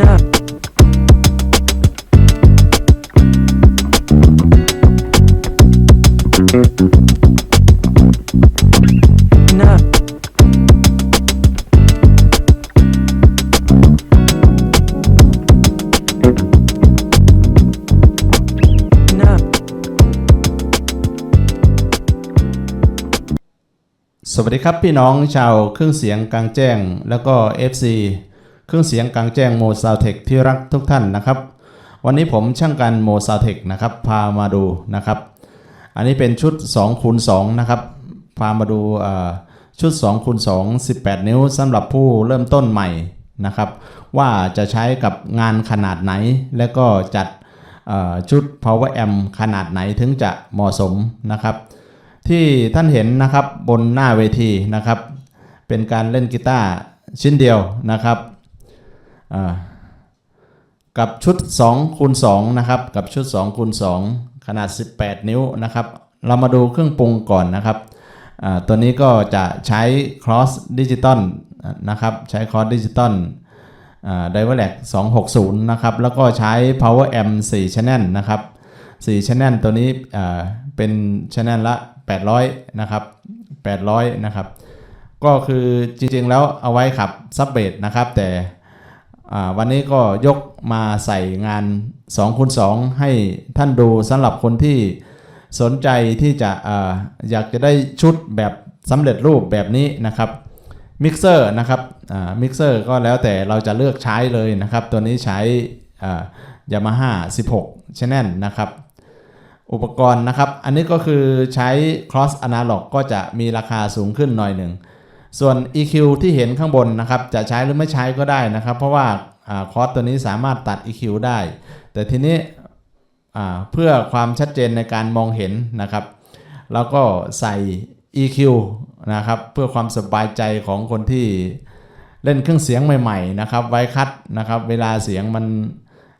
up. No. สวัสดีครับพี่น้องชาวเครื่องเสียงกลางแจ้ง แล้วก็ FC เครื่องเสียงกลางแจ้งโมซาวเทคที่รักทุกท่านนะครับ วันนี้ผมช่างกันโมซาวเทคนะครับ พามาดูนะครับ อันนี้เป็นชุด2คูณ2นะครับ พามาดูชุด2คูณ2 18 นิ้วสำหรับผู้เริ่มต้นใหม่นะครับ ว่าจะใช้กับงานขนาดไหน และก็จัดชุด power amp ขนาดไหนถึงจะเหมาะสมนะครับ ที่ท่านเห็นนะครับบนหน้าเวทีนะครับ เป็นการเล่นกีตาร์ชิ้นเดียวนะครับ กับชุด2คูณ2นะครับกับชุด2คูณ2ขนาด 18 นิ้วนะครับ เรามาดูเครื่องปรุงก่อนนะครับตัวนี้ก็จะใช้ cross digital นะครับใช้ cross digital ไดเวอร์แลก260 นะครับ แล้วก็ใช้ power amp 4 channel นะครับ4 channel ตัวนี้เป็น channel ละ 800 นะครับ 800 นะครับ ก็คือจริงๆแล้วเอาไว้ขับซับเบสนะครับแต่ วันนี้ก็ยกมาใส่งาน2คูณ2ให้ท่านดูสำหรับคนที่สนใจที่จะออยากจะได้ชุดแบบสำเร็จรูปแบบนี้นะครับมิกเซอร์นะครับมิกเซอร์ก็แล้วแต่เราจะเลือกใช้เลยนะครับ ตัวนี้ใช้ยามาฮ่า16 channel นะครับ อุปกรณ์นะครับ อันนี้ก็คือใช้ cross analog ก็จะมีราคาสูงขึ้นหน่อยหนึ่ง ส่วน EQ ที่เห็นข้างบนนะครับ จะใช้หรือไม่ใช้ก็ได้นะครับ เพราะว่าคอร์สตัวนี้สามารถตัด EQ ได้ แต่ทีนี้เพื่อความชัดเจนในการมองเห็นนะครับ แล้วก็ใส่ EQ นะครับ เพื่อความสบายใจของคนที่เล่นเครื่องเสียงใหม่ๆนะครับ ไว้คัดนะครับ เวลาเสียงมัน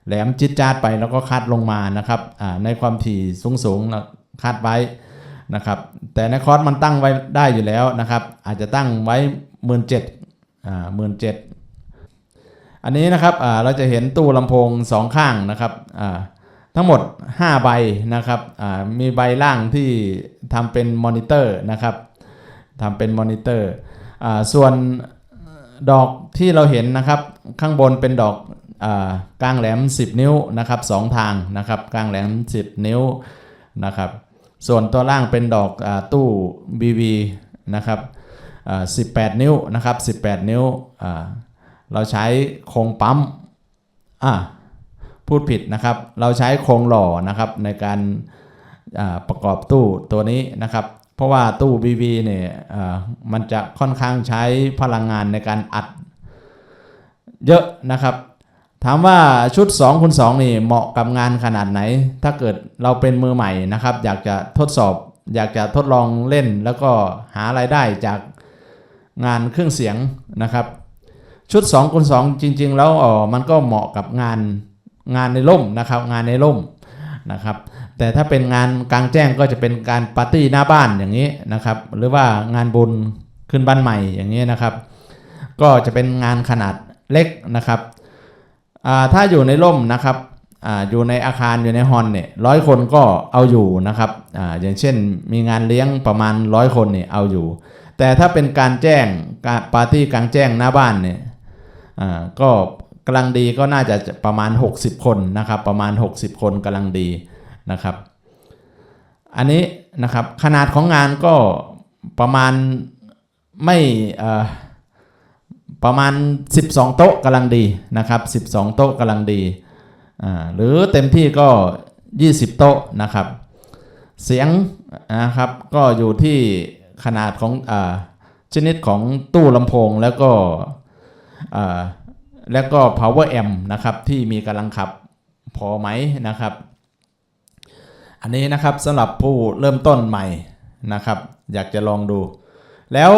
แหลมจิดจาดไปแล้วก็คัดลงมานะครับในความถี่สูงๆคัดไว้ นะครับแต่ในคอร์สมันตั้งไว้ได้อยู่แล้วนะครับ อาจจะตั้งไว้หมื่นเจ็ดหมื่นเจ็ดอันนี้นะครับเราจะเห็นตู้ลำโพงสองข้างนะครับทั้งหมด 5 ใบนะครับมีใบล่างที่ทำเป็นมอนิเตอร์นะครับทำเป็นมอนิเตอร์ส่วนดอกที่เราเห็นนะครับข้างบนเป็นดอกกลางแหลม 10 นิ้วนะครับสองทางนะครับกลางแหลม 10 นิ้วนะครับ ส่วนตัวล่างเป็นดอกอตู้ BV นะครับ18 นิ้วนะครับ 18 นิ้ว เราใช้โครงปั๊มอ่าพูดผิดนะครับ เราใช้โครงหล่อนะครับในการประกอบตู้ตัวนี้นะครับ เพราะว่าตู้ BV เนี่ยมันจะค่อนข้างใช้พลังงานในการอัดเยอะนะครับ ถามว่าชุด2คูณ2นี่เหมาะกับงานขนาดไหน ถ้าเกิดเราเป็นมือใหม่นะครับ อยากจะทดสอบ อยากจะทดลองเล่น แล้วก็หาไรายได้จากงานเครื่องเสียงนะครับ ชุด2คูณ2จริง ๆ แล้วอ๋อมันก็เหมาะกับงานงานในร่มนะครับ งานในร่มนะครับ แต่ถ้าเป็นงานกลางแจ้งก็จะเป็นการปาร์ตี้หน้าบ้านอย่างนี้นะครับ หรือว่างานบุญขึ้นบ้านใหม่อย่างนี้นะครับ ก็จะเป็นงานขนาดเล็กนะครับ ถ้าอยู่ในร่มนะครับออยู่ในอาคารอยู่ในฮอนเนี่ยร้อยคนก็เอาอยู่นะครับออย่างเช่นมีงานเลี้ยงประมาณร้อยคนเนี่ยเอาอยู่ แต่ถ้าเป็นการแจ้งปาร์ตี้กลางแจ้งหน้าบ้านเนี่ยก็กำลังดีก็น่าจะประมาณ 60 คนนะครับประมาณ 60 คนกำลังดีนะครับ อันนี้นะครับขนาดของงานก็ประมาณไม่ ประมาณ 12 โต๊ะกำลังดีนะครับ 12 โต๊ะกำลังดีหรือเต็มที่ก็ 20 โต๊ะนะครับ เสียงนะครับก็อยู่ที่ขนาดของอชนิดของตู้ลำโพงแล้วก็แล้วก็ power amp นะครับที่มีกำลังขับพอไหมนะครับ อันนี้นะครับสำหรับผู้เริ่มต้นใหม่นะครับ อยากจะลองดู แล้ว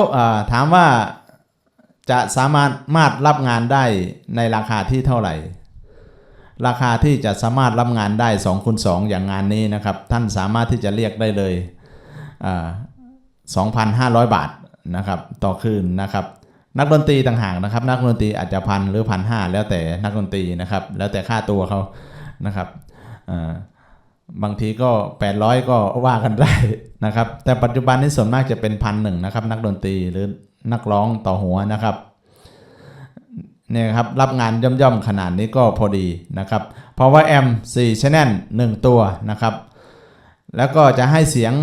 ถามว่า จะสามารถมาดรับงานได้ในราคาที่เท่าไหร่ ราคาที่จะสามารถรับงานได้2คูณ2อย่างงานนี้นะครับ ท่านสามารถที่จะเรียกได้เลย 2,500 บาทนะครับต่อคืนนะครับ นักดนตรีต่างหากนะครับ นักดนตรีอาจจะพันหรือพันห้าแล้วแต่นักดนตรีนะครับ แล้วแต่ค่าตัวเขานะครับบางทีก็ 800 ก็ว่ากันได้นะครับ แต่ปัจจุบันนี้ส่วนมากจะเป็นพันหนึ่งนะครับ นักดนตรีหรือ นักร้องต่อหัวนะครับเนี่ยครับรับงานย่อมๆขนาดนี้ก็พอดีนะครับ เพราะว่าแอม4 channel 1 ตัวนะครับ แล้วก็จะให้เสียง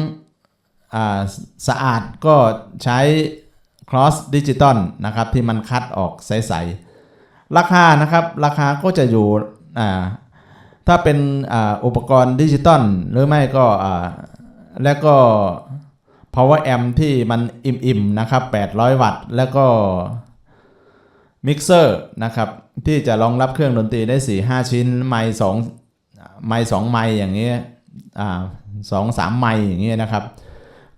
สะอาดก็ใช้ cross digital นะครับที่มันคัดออกใสๆราคานะครับราคาก็จะอยู่ถ้าเป็นออุปกรณ์ดิจิตอลหรือไม่ก็แล้วก็ power amp ที่มันอิ่มๆนะครับ 800 วัตต์ แล้วก็มิกเซอร์นะครับที่จะรองรับเครื่องดนตรีได้ 4-5 ชิ้น ไมค์2ไมค์2ไมค์อย่างเงี้ยอ่าสองสามไมค์อย่างเงี้ยนะครับ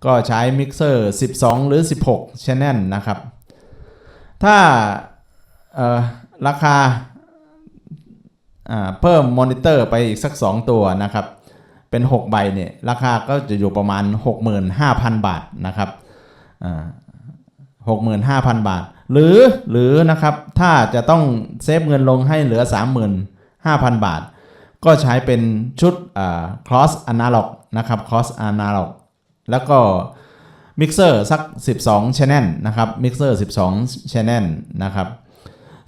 ก็ใช้มิกเซอร์ 12 หรือ 16 channel นะครับ ถ้าเอ่อราคาอ่าเพิ่มมอนิเตอร์ไปอีกสัก 2 ตัวนะครับ เป็น 6 ใบเนี่ยราคาก็จะอยู่ประมาณ 65,000 บาทนะครับอ่า65,000บาท หรือหรือนะครับถ้าจะต้องเซฟเงินลงให้เหลือ 35,000 บาท ก็ใช้เป็นชุดอ่า cross analog นะครับ cross analog แล้วก็มิกเซอร์สัก 12 channel นะครับมิกเซอร์ 12 channel นะครับ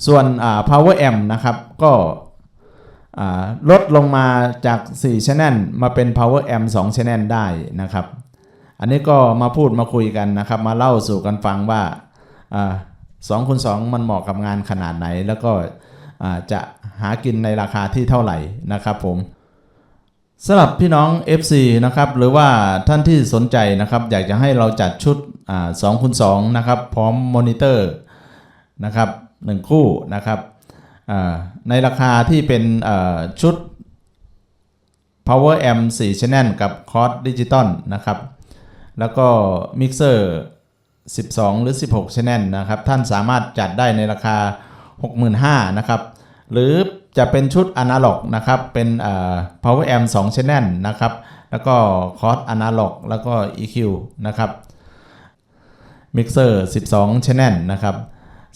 ส่วนอ่า power amp นะครับ ก็ ลดลงมาจาก 4 channel มาเป็น power amp 2 channel ได้นะครับ อันนี้ก็มาพูดมาคุยกันนะครับ มาเล่าสู่กันฟังว่าอ่า2คูณ2มันเหมาะกับงานขนาดไหน แล้วก็จะหากินในราคาที่เท่าไหร่นะครับผมสำหรับพี่น้อง FC นะครับหรือว่าท่านที่สนใจนะครับอยากจะให้เราจัดชุดอ่า2คูณ2นะครับพร้อมมอนิเตอร์นะครับหนึ่งคู่นะครับ ในราคาที่เป็นชุด power amp 4 channel กับ cross digital นะครับ แล้วก็มิกเซอร์12 หรือ 16 channel นะครับ ท่านสามารถจัดได้ในราคา 65,000นะครับ หรือจะเป็นชุดอนาล็อกนะครับ เป็น power amp 2 channel นะครับ แล้วก็ cross analog แล้วก็ EQ นะครับ mixer 12 channel นะครับ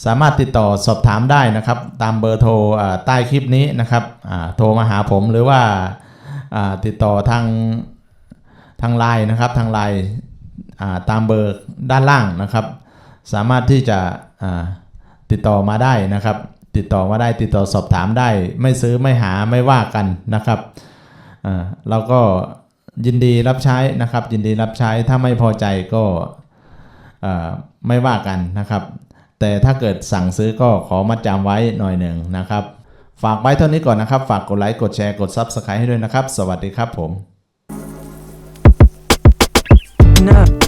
สามารถติดต่อสอบถามได้นะครับ ตามเบอร์โทรใต้คลิปนี้นะครับโทรมาหาผมหรือว่าติดต่อทางทางไลน์นะครับทางไลน์ตามเบอร์ด้านล่างนะครับ สามารถที่จะติดต่อมาได้นะครับ ติดต่อมาได้ติดต่อสอบถามได้ ไม่ซื้อไม่หาไม่ว่ากันนะครับเราก็ยินดีรับใช้นะครับ ยินดีรับใช้ถ้าไม่พอใจก็ไม่ว่ากันนะครับ แต่ถ้าเกิดสั่งซื้อก็ขอมัดจำไว้หน่อยหนึ่งนะครับ ฝากไว้เท่านี้ก่อนนะครับ ฝากกดไลค์ กดแชร์ กด Subscribe ให้ด้วยนะครับ สวัสดีครับผม no.